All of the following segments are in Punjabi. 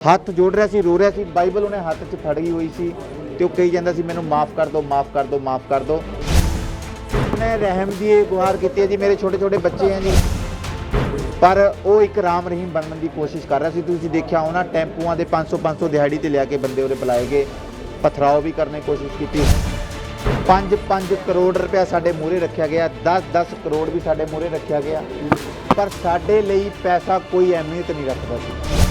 ਹੱਥ ਜੋੜ ਰਿਹਾ ਸੀ, ਰੋ ਰਿਹਾ ਸੀ। ਬਾਈਬਲ ਉਹਨੇ ਹੱਥ 'ਚ ਫੜੀ ਹੋਈ ਸੀ ਤੇ ਉਹ ਕਹੀ ਜਾਂਦਾ ਸੀ, ਮੈਨੂੰ ਮਾਫ ਕਰ ਦਿਓ, ਮਾਫ ਕਰ ਦਿਓ, ਮਾਫ ਕਰ ਦਿਓ। ਉਹਨੇ ਰਹਿਮ ਦੀ ਇਹ ਗੁਹਾਰ ਕੀਤੀ ਹੈ ਜੀ, ਮੇਰੇ ਛੋਟੇ ਛੋਟੇ ਬੱਚੇ ਹੈ ਜੀ। ਪਰ ਉਹ ਇੱਕ ਰਾਮ ਰਹੀਮ ਬਣਨ ਦੀ ਕੋਸ਼ਿਸ਼ ਕਰ ਰਿਹਾ ਸੀ। ਤੁਸੀਂ ਦੇਖਿਆ ਹੋਣਾ, ਟੈਂਪੂਆਂ ਦੇ 500 500 ਦਿਹਾੜੀ ਤੇ ਲਿਆ ਕੇ ਬੰਦੇ ਉਹਦੇ ਬੁਲਾਏ ਗਏ। ਪਥਰਾਓ ਵੀ ਕਰਨ ਦੀ ਕੋਸ਼ਿਸ਼ ਕੀਤੀ। 5 5 ਕਰੋੜ ਰੁਪਇਆ ਸਾਡੇ ਮੂਹਰੇ ਰੱਖਿਆ ਗਿਆ। 10 10 ਕਰੋੜ ਵੀ ਸਾਡੇ ਮੂਹਰੇ ਰੱਖਿਆ ਗਿਆ। ਪਰ ਸਾਡੇ ਲਈ ਪੈਸਾ ਕੋਈ ਅਹਿਮੀਅਤ ਨਹੀਂ ਰੱਖਦਾ ਸੀ।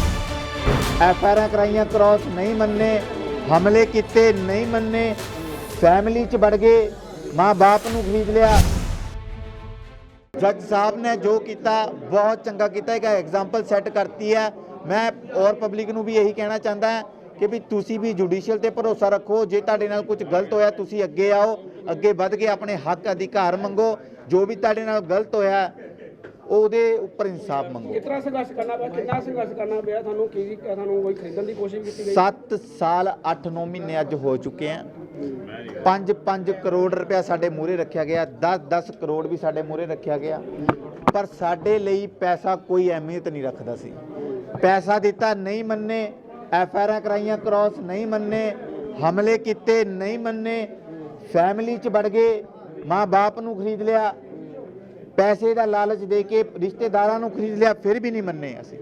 ਐਫ ਐਫਆਈਆਰਾਂ ਕਰਾਈਆਂ ਕ੍ਰਾਸ ਨਹੀਂ ਮੰਨੇ, ਹਮਲੇ ਕੀਤੇ, ਨਹੀਂ ਮੰਨੇ ਫੈਮਿਲੀ 'ਚ ਵੜ ਗਏ, ਮਾਂ-ਬਾਪ ਨੂੰ ਖਰੀਦ ਲਿਆ। ਜੱਜ ਸਾਹਿਬ ਨੇ ਜੋ ਕੀਤਾ, ਬਹੁਤ ਚੰਗਾ ਕੀਤਾ, ਇੱਕ ਐਗਜ਼ਾਮਪਲ ਸੈੱਟ ਕਰਤੀ ਹੈ। ਮੈਂ ਔਰ ਪਬਲਿਕ ਨੂੰ ਵੀ ਇਹੀ ਕਹਿਣਾ ਚਾਹੁੰਦਾ ਹਾਂ ਕਿ ਵੀ ਤੁਸੀਂ ਵੀ ਜੁਡੀਸ਼ੀਅਲ ਤੇ ਭਰੋਸਾ ਰੱਖੋ, ਜੇ ਤੁਹਾਡੇ ਨਾਲ ਕੁਝ ਗਲਤ ਹੋਇਆ, ਤੁਸੀਂ ਅੱਗੇ ਆਓ, ਅੱਗੇ ਵੱਧ ਕੇ ਆਪਣੇ ਹੱਕ, ਅਧਿਕਾਰ ਮੰਗੋ, ਜੋ ਵੀ ਤੁਹਾਡੇ ਨਾਲ ਗਲਤ ਹੋਇਆ ਉਹਦੇ ਉੱਪਰ ਇਨਸਾਫ ਮੰਗੋ। ਕਿਤਨਾ ਸੰਘਰਸ਼ ਕਰਨਾ ਪਿਆ? ਕਿੰਨਾ ਸੰਘਰਸ਼ ਕਰਨਾ ਪਿਆ? ਤੁਹਾਨੂੰ ਕੀ ਤੁਹਾਨੂੰ ਕੋਈ ਖਰੀਦਣ ਦੀ ਕੋਸ਼ਿਸ਼ ਕੀਤੀ ਗਈ? 7 ਸਾਲ 8-9 ਮਹੀਨੇ ਅੱਜ ਹੋ ਚੁੱਕੇ ਆ। 5-5 ਕਰੋੜ ਰੁਪਇਆ ਸਾਡੇ ਮੂਹਰੇ ਰੱਖਿਆ ਗਿਆ। 10-10 ਕਰੋੜ ਵੀ ਸਾਡੇ ਮੂਹਰੇ ਰੱਖਿਆ ਗਿਆ। ਪਰ ਸਾਡੇ ਲਈ ਪੈਸਾ ਕੋਈ ਅਹਿਮੀਅਤ ਨਹੀਂ ਰੱਖਦਾ ਸੀ। ਪੈਸਾ ਦਿੱਤਾ ਨਹੀਂ ਮੰਨੇ ਐਫਆਈਆਰਾਂ ਕਰਾਈਆਂ ਕ੍ਰਾਸ ਨਹੀਂ ਮੰਨੇ ਹਮਲੇ ਕੀਤੇ ਨਹੀਂ ਮੰਨੇ ਫੈਮਿਲੀ 'ਚ ਵੜ ਗਏ ਮਾਂ-ਬਾਪ ਨੂੰ ਖਰੀਦ ਲਿਆ ਪੈਸੇ ਦਾ ਲਾਲਚ ਦੇ ਕੇ ਰਿਸ਼ਤੇਦਾਰਾਂ ਨੂੰ ਖਰੀਦ ਲਿਆ ਫਿਰ ਵੀ ਨਹੀਂ ਮੰਨੇ ਅਸੀਂ।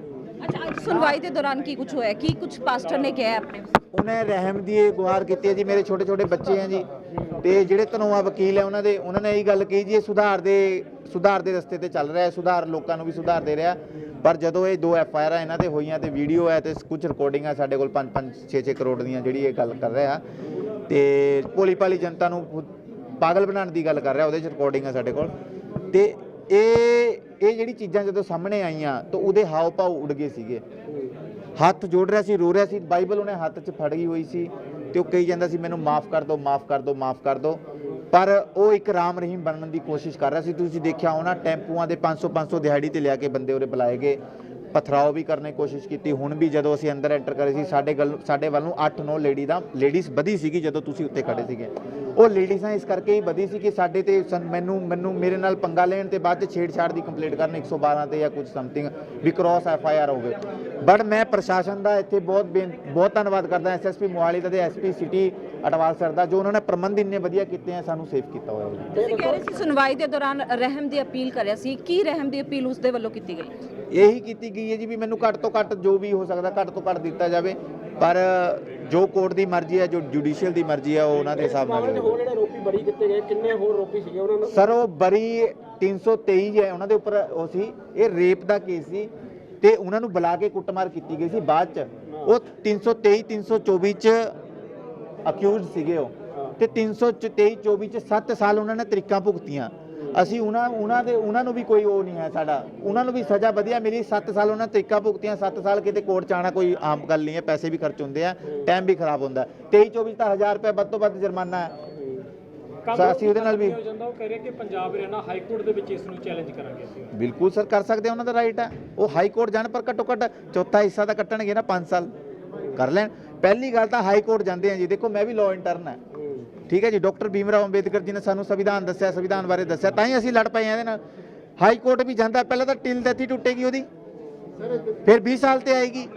ਅੱਛਾ ਅੱਜ ਸੁਣਵਾਈ ਦੇ ਦੌਰਾਨ ਕੀ ਕੁਝ ਹੋਇਆ? ਕੀ ਕੁਝ ਪਾਸਟਰ ਨੇ ਕਿਹਾ ਆਪਣੇ ਉਹਨੇ ਰਹਿਮ ਦੀ ਇਹ ਗੁਹਾਰ ਕੀਤੀ ਹੈ ਜੀ ਮੇਰੇ ਛੋਟੇ ਛੋਟੇ ਬੱਚੇ ਆ ਜੀ। ਤੇ ਜਿਹੜੇ ਧਨੋਆ ਵਕੀਲ ਹੈ ਉਹਨਾਂ ਦੇ ਉਹਨਾਂ ਨੇ ਇਹ ਗੱਲ ਕਹੀ ਜੀ ਇਹ ਸੁਧਾਰ ਦੇ ਸੁਧਾਰ ਦੇ ਰਸਤੇ ਤੇ ਚੱਲ ਰਿਹਾ ਹੈ ਸੁਧਾਰ ਲੋਕਾਂ ਨੂੰ ਵੀ ਸੁਧਾਰ ਦੇ ਰਿਹਾ। ਪਰ ਜਦੋਂ ਇਹ ਦੋ ਐਫ ਆਈ ਆਰ ਇਹਨਾਂ ਤੇ ਹੋਈਆਂ ਤੇ ਵੀਡੀਓ ਹੈ ਤੇ ਕੁਝ ਰਿਕਾਰਡਿੰਗਾਂ ਸਾਡੇ ਕੋਲ 5 5 6 6 ਕਰੋੜ ਦੀਆਂ ਜਿਹੜੀ ਇਹ ਗੱਲ ਕਰ ਰਿਹਾ। ਤੇ ਭੋਲੀ ਭਾਲੀ ਜਨਤਾ ਨੂੰ ਪਾਗਲ ਬਣਾਉਣ ਦੀ ਗੱਲ ਕਰ ਰਿਹਾ ਉਹਦੇ ਚ ਰਿਕਾਰਡਿੰਗ ਹੈ ਸਾਡੇ ਕੋਲ। ਤੇ ਇਹ ਇਹ ਜਿਹੜੀ ਚੀਜ਼ਾਂ ਜਦੋਂ ਸਾਹਮਣੇ ਆਈਆਂ ਤਾਂ ਉਹਦੇ ਹਾਵ ਭਾਵ ਉੜ ਗਏ ਸੀਗੇ। ਹੱਥ ਜੋੜ ਰਿਹਾ ਸੀ, ਰੋ ਰਿਹਾ ਸੀ, ਬਾਈਬਲ ਉਹਨੇ ਹੱਥ 'ਚ ਫੜ ਗਈ ਹੋਈ ਸੀ ਤੇ ਉਹ ਕਹੀ ਜਾਂਦਾ ਸੀ, ਮੈਨੂੰ ਮਾਫ ਕਰ ਦਿਓ ਮਾਫ ਕਰ ਦਿਓ ਮਾਫ ਕਰ ਦਿਓ ਪਰ ਉਹ ਇੱਕ ਰਾਮ ਰਹੀਮ ਬਣਨ ਦੀ ਕੋਸ਼ਿਸ਼ ਕਰ ਰਿਹਾ ਸੀ। ਤੁਸੀਂ ਦੇਖਿਆ ਹੋਣਾ, ਟੈਂਪੂਆਂ ਦੇ 500 500 ਦਿਹਾੜੀ ਤੇ ਲਿਆ ਕੇ ਬੰਦੇ ਉਹਦੇ ਬੁਲਾਏ ਗਏ। ਪਥਰਾਓ ਵੀ ਕਰਨ ਦੀ ਕੋਸ਼ਿਸ਼ ਕੀਤੀ। ਹੁਣ ਵੀ ਜਦੋਂ ਅਸੀਂ ਅੰਦਰ ਐਂਟਰ ਕਰੇ ਸੀ, ਸਾਡੇ ਗੱਲ, ਸਾਡੇ ਵੱਲ ਨੂੰ 8-9 ਲੇਡੀ ਦਾ ਲੇਡੀਜ਼ ਵਧੀ ਸੀਗੀ ਜਦੋਂ ਤੁਸੀਂ ਉੱਤੇ ਖੜੇ ਸੀਗੇ। ਉਹ ਲੇਡੀਜ਼ਾਂ ਇਸ ਕਰਕੇ ਹੀ ਵਧੀ ਸੀ ਕਿ ਸਾਡੇ ਤੇ ਮੈਨੂੰ ਮੈਨੂੰ ਮੇਰੇ ਨਾਲ ਪੰਗਾ ਲੈਣ ਤੇ ਬਾਅਦ ਚ ਛੇੜਛਾੜ ਦੀ ਕੰਪਲੇਂਟ ਕਰਨ 112 ਤੇ ਜਾਂ ਕੁਝ ਸਮਥਿੰਗ ਵੀ ਕ੍ਰਾਸ ਐਫ ਆਈ ਆਰ ਹੋਵੇ। ਬਟ ਮੈਂ ਪ੍ਰਸ਼ਾਸਨ ਦਾ ਇੱਥੇ ਬਹੁਤ ਬਹੁਤ ਧੰਨਵਾਦ ਕਰਦਾ ਐਸਐਸਪੀ ਮੋਹਾਲੀ ਦਾ ਤੇ ਐਸਪੀ ਸਿਟੀ ਅਟਵਾਲ ਸਰ ਦਾ ਜੋ ਉਹਨਾਂ ਨੇ ਪ੍ਰਬੰਧ ਇੰਨੇ ਵਧੀਆ ਕੀਤੇ ਆ ਸਾਨੂੰ ਸੇਫ ਕੀਤਾ ਹੋਇਆ ਹੈ ਤੁਸੀਂ ਕਹਿ ਰਹੇ ਸੀ ਸੁਣਵਾਈ ਦੇ ਦੌਰਾਨ ਰਹਿਮ ਦੀ ਅਪੀਲ ਕਰਿਆ ਸੀ ਕੀ ਰਹਿਮ ਦੀ ਅਪੀਲ ਉਸ ਦੇ ਵੱਲੋਂ ਕੀਤੀ ਗਈ? ਇਹੀ ਕੀਤੀ ਗਈ ਹੈ ਜੀ ਵੀ ਮੈਨੂੰ ਘੱਟ ਤੋਂ ਘੱਟ ਜੋ ਵੀ ਹੋ ਸਕਦਾ ਘੱਟ ਤੋਂ ਘੱਟ ਦਿੱਤਾ ਜਾਵੇ। ਪਰ ਜੋ ਕੋਰਟ ਦੀ ਮਰਜ਼ੀ ਹੈ ਜੋ ਜੁਡੀਸ਼ੀਅਲ ਦੀ ਮਰਜ਼ੀ ਹੈ ਉਹ ਉਹਨਾਂ ਦੇ ਹਿਸਾਬ ਨਾਲ ਹੋਰ ਜਿਹੜੇ ਆਰੋਪੀ ਬਰੀ ਕੀਤੇ ਗਏ ਕਿੰਨੇ ਹੋਰ ਆਰੋਪੀ ਸੀਗੇ ਉਹਨਾਂ ਨੂੰ? ਸਰ ਉਹ ਬਰੀ 323 ਹੈ ਉਹਨਾਂ ਦੇ ਉੱਪਰ ਉਹ ਸੀ ਇਹ ਰੇਪ ਦਾ ਕੇਸ ਸੀ ਤੇ ਉਹਨਾਂ ਨੂੰ ਬੁਲਾ ਕੇ ਕੁੱਟਮਾਰ ਕੀਤੀ ਗਈ ਸੀ ਬਾਅਦ ਚ। ਉਹ 323 324 ਚ ਅਕਿਊਜ਼ਡ ਸੀਗੇ ਉਹ। ਤੇ 323 24 ਚ 7 ਸਾਲ ਉਹਨਾਂ ਨੇ ਤਰੀਕਾਂ ਭੁਗਤੀਆਂ। ਅਸੀਂ ਉਹਨਾਂ ਉਹਨਾਂ ਦੇ ਉਹਨਾਂ ਨੂੰ ਵੀ ਕੋਈ ਉਹ ਨਹੀਂ ਹੈ ਸਾਡਾ। ਉਹਨਾਂ ਨੂੰ ਵੀ ਸਜ਼ਾ ਵਧੀਆ ਮਿਲੀ। 7 ਸਾਲ ਉਹਨਾਂ ਤਰੀਕਾਂ ਭੁਗਤੀਆਂ 7 ਸਾਲ ਕਿਤੇ ਕੋਰਟ ਆਉਣਾ ਕੋਈ ਆਮ ਗੱਲ ਨਹੀਂ ਹੈ। ਪੈਸੇ ਵੀ ਖਰਚ ਹੁੰਦੇ ਆ ਟਾਈਮ ਵੀ ਖਰਾਬ ਹੁੰਦਾ। 23 24 ਤਾਂ 1000 ਰੁਪਏ ਵੱਧ ਤੋਂ ਵੱਧ ਜੁਰਮਾਨਾ ਹੈ। ਅਸੀਂ ਉਹਦੇ ਨਾਲ ਵੀ ਹੋ ਜਾਂਦਾ? ਉਹ ਕਹਿ ਰਿਹਾ ਕਿ ਪੰਜਾਬ ਹਰਿਆਣਾ ਹਾਈ ਕੋਰਟ ਦੇ ਵਿੱਚ ਇਸ ਨੂੰ ਚੈਲੰਜ ਕਰਾਂਗੇ ਅਸੀਂ। ਬਿਲਕੁਲ ਸਰ ਕਰ ਸਕਦੇ ਆ, ਉਹਨਾਂ ਦਾ ਰਾਈਟ ਹੈ ਉਹ ਹਾਈ ਕੋਰਟ ਜਾਣ ਪਰ ਘੱਟੋ ਘੱਟ ਚੌਥਾ ਹਿੱਸਾ ਤਾਂ ਕੱਟਣਗੇ ਨਾ 5 ਸਾਲ। ਕਰ ਲੈਣ। ਪਹਿਲੀ ਗੱਲ ਤਾਂ ਹਾਈ ਕੋਰਟ ਜਾਂਦੇ ਆ ਜੀ। ਦੇਖੋ ਮੈਂ ਵੀ ਲਾਅ ਇੰਟਰਨ ਹੈ। ਠੀਕ ਹੈ ਜੀ, ਡਾਕਟਰ ਭੀਮਰਾਓ ਅੰਬੇਦਕਰ ਜੀ ਨੇ ਸਾਨੂੰ ਸੰਵਿਧਾਨ ਦੱਸਿਆ, ਸੰਵਿਧਾਨ ਬਾਰੇ ਦੱਸਿਆ, ਤਾਂ ਹੀ ਅਸੀਂ ਲੜ ਪਏ ਇਹਦੇ ਨਾਲ। ਹਾਈ ਕੋਰਟ ਵੀ ਜਾਂਦਾ, ਪਹਿਲਾਂ ਤਾਂ ਟਿਲ ਦਿੱਤੀ ਟੁੱਟੇਗੀ ਉਹਦੀ। ਫਿਰ 20 ਸਾਲ ਤੇ ਆਏਗੀ।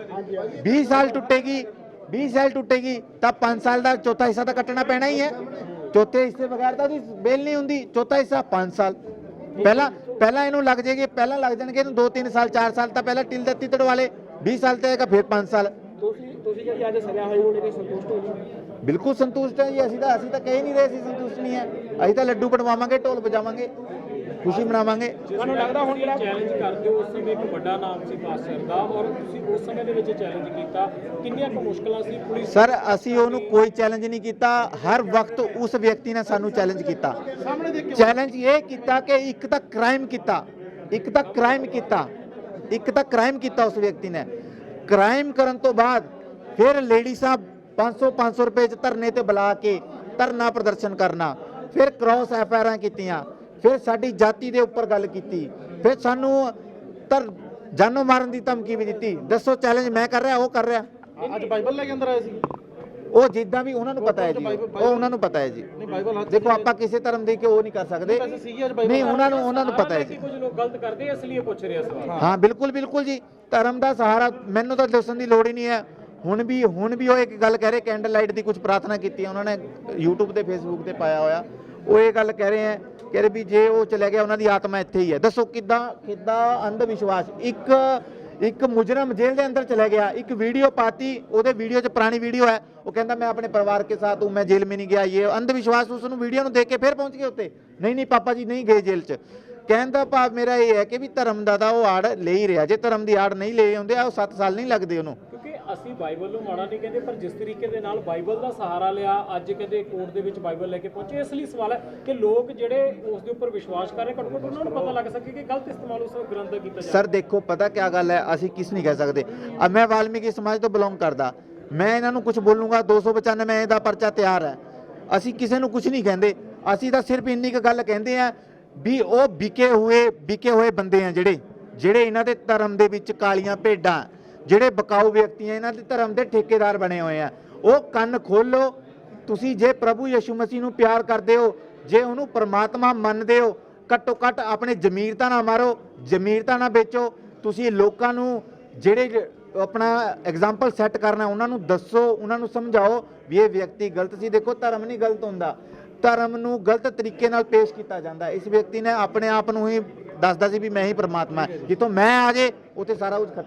20 ਸਾਲ ਟੁੱਟੇਗੀ 20 ਸਾਲ ਟੁੱਟੇਗੀ, ਤਾਂ 5 ਸਾਲ ਦਾ ਚੌਥਾ ਹਿੱਸਾ ਤਾਂ ਕੱਟਣਾ ਪੈਣਾ ਹੀ ਹੈ। ਚੌਥੇ ਹਿੱਸੇ ਬਗੈਰ ਤਾਂ ਉਹਦੀ ਬੇਲ ਨਹੀਂ ਹੁੰਦੀ, ਚੌਥਾ ਹਿੱਸਾ 5 ਸਾਲ। ਪਹਿਲਾਂ ਪਹਿਲਾਂ ਇਹਨੂੰ ਲੱਗ ਜਾਏਗੀ, ਪਹਿਲਾਂ ਲੱਗ ਜਾਣਗੇ ਇਹਨੂੰ 2-3 ਸਾਲ 4 ਸਾਲ, ਤਾਂ ਪਹਿਲਾਂ ਟਿਲ ਦਿੱਤੀ ਤੜਵਾ ਲੇ। 20 ਸਾਲ ਤੇ ਆਏਗਾ, ਫਿਰ 5 ਸਾਲ। ਤੁਸੀਂ ਤੁਸੀਂ ਜਿਹੜੀ ਅੱਜ ਸਜ਼ਾ ਹੋਈ, ਉਹਨੇ ਸੰਤੁਸ਼ਟ ਹੋ ਜੀ ਬਿਲਕੁਲ ਸੰਤੁਸ਼ਟ ਹੈ ਜੀ ਅਸੀਂ ਤਾਂ ਅਸੀਂ ਤਾਂ ਕਹਿ ਨਹੀਂ ਰਹੇ ਸੀ ਸੰਤੁਸ਼ਟ ਨਹੀਂ ਹੈ। ਅਸੀਂ ਤਾਂ ਲੱਡੂ ਬਣਵਾਵਾਂਗੇ ਢੋਲ ਵਜਾਵਾਂਗੇ ਖੁਸ਼ੀ ਮਨਾਵਾਂਗੇ। ਤੁਹਾਨੂੰ ਲੱਗਦਾ ਹੁਣ ਜਿਹੜਾ ਚੈਲੰਜ ਕਰਦੇ ਹੋ ਉਸ ਸਮੇਂ ਇੱਕ ਵੱਡਾ ਨਾਮ ਸੀ ਪਾਸਟਰ ਦਾ ਔਰ ਤੁਸੀਂ ਉਸ ਸਮੇਂ ਦੇ ਵਿੱਚ ਚੈਲੰਜ ਕੀਤਾ ਕਿੰਨੀਆਂ ਕੁ ਮੁਸ਼ਕਲਾਂ ਸੀ ਪੁਲਿਸ ਸਰ ਅਸੀਂ ਉਹਨੂੰ ਕੋਈ ਚੈਲੰਜ ਨਹੀਂ ਕੀਤਾ ਹਰ ਵਕਤ ਉਸ ਵਿਅਕਤੀ ਨੇ ਸਾਨੂੰ ਚੈਲੰਜ ਕੀਤਾ। ਚੈਲੰਜ ਇਹ ਕੀਤਾ ਕਿ ਇੱਕ ਤਾਂ ਕ੍ਰਾਈਮ ਕੀਤਾ ਇੱਕ ਤਾਂ ਕ੍ਰਾਈਮ ਕੀਤਾ ਇੱਕ ਤਾਂ ਕ੍ਰਾਈਮ ਕੀਤਾ ਉਸ ਵਿਅਕਤੀ ਨੇ। ਕ੍ਰਾਈਮ ਕਰਨ ਤੋਂ ਬਾਅਦ ਫਿਰ ਲੇਡੀ ਸਾਹਿਬ 500 500 ਰੁਪਏ ਚ ਧਰਨੇ ਤੇ ਬੁਲਾ ਕੇ ਧਰਨਾ ਪ੍ਰਦਰਸ਼ਨ ਕਰਨਾ। ਫਿਰ ਕ੍ਰਾਸ ਐਫਆਈਆਰਾਂ ਕੀਤੀਆਂ। ਫਿਰ ਸਾਡੀ ਜਾਤੀ ਦੇ ਉੱਪਰ ਗੱਲ ਕੀਤੀ। ਫਿਰ ਸਾਨੂੰ ਧਰ ਜਾਨੋਂ ਮਾਰਨ ਦੀ ਧਮਕੀ ਵੀ ਦਿੱਤੀ। ਦੱਸੋ ਚੈਲੰਜ ਮੈਂ ਕਰ ਰਿਹਾ ਉਹ ਕਰ ਰਿਹਾ? ਅੱਜ ਬਾਈਬਲ ਲੈ ਕੇ ਅੰਦਰ ਆਏ ਸੀ। ਉਹ ਜਿੱਦਾਂ ਵੀ ਉਹਨਾਂ ਨੂੰ ਪਤਾ ਹੈ ਜੀ। ਉਹ ਉਹਨਾਂ ਨੂੰ ਪਤਾ ਹੈ ਜੀ। ਦੇਖੋ ਆਪਾਂ ਕਿਸੇ ਧਰਮ ਦੇ ਕੇ ਉਹ ਨਹੀਂ ਕਰ ਸਕਦੇ। ਨਹੀਂ ਉਹਨਾਂ ਨੂੰ ਉਹਨਾਂ ਨੂੰ ਪਤਾ ਹੈ ਜੀ। ਕੁਝ ਲੋਕ ਗਲਤ ਕਰਦੇ ਇਸ ਲਈ ਪੁੱਛ ਰਿਹਾ ਸਵਾਲ। ਹਾਂ ਬਿਲਕੁਲ ਬਿਲਕੁਲ ਜੀ। ਧਰਮ ਦਾ ਸਹਾਰਾ ਮੈਨੂੰ ਤਾਂ ਦੱਸਣ ਦੀ ਲੋੜ ਹੀ ਨਹੀਂ ਹੈ। ਹੁਣ ਵੀ ਹੁਣ ਵੀ ਉਹ ਇੱਕ ਗੱਲ ਕਹਿ ਰਹੇ ਕੈਂਡਲ ਲਾਈਟ ਦੀ ਕੁਝ ਪ੍ਰਾਰਥਨਾ ਕੀਤੀ ਹੈ ਉਹਨਾਂ ਨੇ YouTube ਤੇ, Facebook ਤੇ ਪਾਇਆ ਹੋਇਆ। ਉਹ ਇਹ ਗੱਲ ਕਹਿ ਰਹੇ ਆ, ਕਹਿ ਰਹੇ ਵੀ ਜੇ ਉਹ ਚਲੇ ਗਿਆ, ਉਹਨਾਂ ਦੀ ਆਤਮਾ ਇੱਥੇ ਹੀ ਹੈ ਦੱਸੋ ਕਿੱਦਾਂ ਕਿੱਦਾਂ ਅੰਧ ਵਿਸ਼ਵਾਸ ਇੱਕ ਇੱਕ ਮੁਜਰਮ ਜੇਲ੍ਹ ਦੇ ਅੰਦਰ ਚਲਾ ਗਿਆ, ਇੱਕ ਵੀਡੀਓ ਪਾਤੀ, ਉਹਦੇ ਵੀਡੀਓ 'ਚ ਪੁਰਾਣੀ ਵੀਡੀਓ ਹੈ। ਉਹ ਕਹਿੰਦਾ, ਮੈਂ ਆਪਣੇ ਪਰਿਵਾਰ ਕੇ ਸਾਥ ਹੂੰ, ਮੈਂ ਜੇਲ੍ਹ ਮੇ ਨਹੀਂ ਗਿਆ ਇਹ ਅੰਧ ਵਿਸ਼ਵਾਸ ਉਸ ਨੂੰ ਵੀਡੀਓ ਨੂੰ ਦੇਖ ਕੇ ਫਿਰ ਪਹੁੰਚ ਗਏ ਉੱਤੇ। ਨਹੀਂ ਨਹੀਂ, ਪਾਪਾ ਜੀ ਨਹੀਂ ਗਏ ਜੇਲ੍ਹ 'ਚ। ਕਹਿੰਦਾ ਭਾਵ ਮੇਰਾ ਇਹ ਹੈ ਕਿ ਵੀ ਧਰਮ ਦਾ ਤਾਂ ਉਹ ਆੜ ਲੈ ਹੀ ਰਿਹਾ। ਜੇ ਧਰਮ ਦੀ ਆੜ ਨਹੀਂ ਲੈ ਆਉਂਦੇ ਆ ਉਹ 7 ਸਾਲ ਨਹੀਂ ਲੱਗਦੇ ਉਹਨੂੰ। ਅਸੀਂ ਬਾਈਬਲ ਨੂੰ ਮਾੜਾ ਨਹੀਂ ਕਹਿੰਦੇ, ਪਰ ਜਿਸ ਤਰੀਕੇ ਦੇ ਨਾਲ ਬਾਈਬਲ ਦਾ ਸਹਾਰਾ ਲਿਆ, ਅੱਜ ਕਹਿੰਦੇ ਕੋਰਟ ਦੇ ਵਿੱਚ ਬਾਈਬਲ ਲੈ ਕੇ ਪਹੁੰਚੇ। ਇਸ ਲਈ ਸਵਾਲ ਹੈ ਕਿ ਲੋਕ ਜਿਹੜੇ ਉਸ ਦੇ ਉੱਪਰ ਵਿਸ਼ਵਾਸ ਕਰ ਰਹੇ, ਘੱਟੋ ਘੱਟ ਉਹਨਾਂ ਨੂੰ ਪਤਾ ਲੱਗ ਸਕੇ ਕਿ ਗਲਤ ਇਸਤੇਮਾਲ ਉਸ ਗ੍ਰੰਥ ਦਾ ਕੀਤਾ ਜਾ ਸਰ ਦੇਖੋ, ਪਤਾ ਕੀ ਗੱਲ ਹੈ? ਅਸੀਂ ਕਿਸ ਨਹੀਂ ਕਹਿ ਸਕਦੇ। ਅਬ ਮੈਂ ਵਾਲਮੀਕੀ ਸਮਾਜ ਤੋਂ ਬਿਲੋਂਗ ਕਰਦਾ। ਮੈਂ ਇਹਨਾਂ ਨੂੰ ਕੁਝ ਬੋਲੂੰਗਾ 295 ਦਾ ਪਰਚਾ ਤਿਆਰ ਹੈ। ਅਸੀਂ ਕਿਸੇ ਨੂੰ ਕੁਝ ਨਹੀਂ ਕਹਿੰਦੇ। ਅਸੀਂ ਤਾਂ ਸਿਰਫ ਇੰਨੀ ਕੁ ਗੱਲ ਕਹਿੰਦੇ ਆ ਵੀ ਉਹ ਵਿਕੇ ਹੋਏ ਵਿਕੇ ਹੋਏ ਬੰਦੇ ਆ ਜਿਹੜੇ ਜਿਹੜੇ ਇਹਨਾਂ ਦੇ ਧਰਮ ਦੇ ਵਿੱਚ ਕਾਲੀਆਂ ਭੇਡਾਂ ਜਿਹੜੇ ਬਕਾਊ ਵਿਅਕਤੀ ਆ, ਇਹਨਾਂ ਦੇ ਧਰਮ ਦੇ ਠੇਕੇਦਾਰ ਬਣੇ ਹੋਏ ਆ। ਉਹ ਕੰਨ ਖੋਲੋ, ਤੁਸੀਂ ਜੇ ਪ੍ਰਭੂ ਯਸ਼ੂ ਮਸੀਹ ਨੂੰ ਪਿਆਰ ਕਰਦੇ ਹੋ, ਜੇ ਉਹਨੂੰ ਪਰਮਾਤਮਾ ਮੰਨਦੇ ਹੋ, ਘੱਟੋ ਘੱਟ ਆਪਣੇ ਜ਼ਮੀਰਤਾ ਨਾ ਮਾਰੋ ਜ਼ਮੀਰਤਾ ਨਾ ਵੇਚੋ। ਤੁਸੀਂ ਲੋਕਾਂ ਨੂੰ ਜਿਹੜੇ ਆਪਣਾ ਐਗਜ਼ਾਮਪਲ ਸੈੱਟ ਕਰਨਾ, ਉਹਨਾਂ ਨੂੰ ਦੱਸੋ, ਉਹਨਾਂ ਨੂੰ ਸਮਝਾਓ ਵੀ ਇਹ ਵਿਅਕਤੀ ਗਲਤ ਸੀ। ਦੇਖੋ, ਧਰਮ ਨਹੀਂ ਗਲਤ ਹੁੰਦਾ। ਧਰਮ ਨੂੰ ਗਲਤ ਤਰੀਕੇ ਨਾਲ ਪੇਸ਼ ਕੀਤਾ ਜਾਂਦਾ ਇਸ ਵਿਅਕਤੀ ਨੇ ਆਪਣੇ ਆਪ ਨੂੰ ਹੀ ਦੱਸਦਾ ਸੀ ਵੀ ਮੈਂ ਹੀ ਪਰਮਾਤਮਾ ਜਿੱਥੋਂ ਮੈਂ ਆ ਜੇ, ਉੱਥੇ ਸਾਰਾ ਕੁਝ ਖਤਮ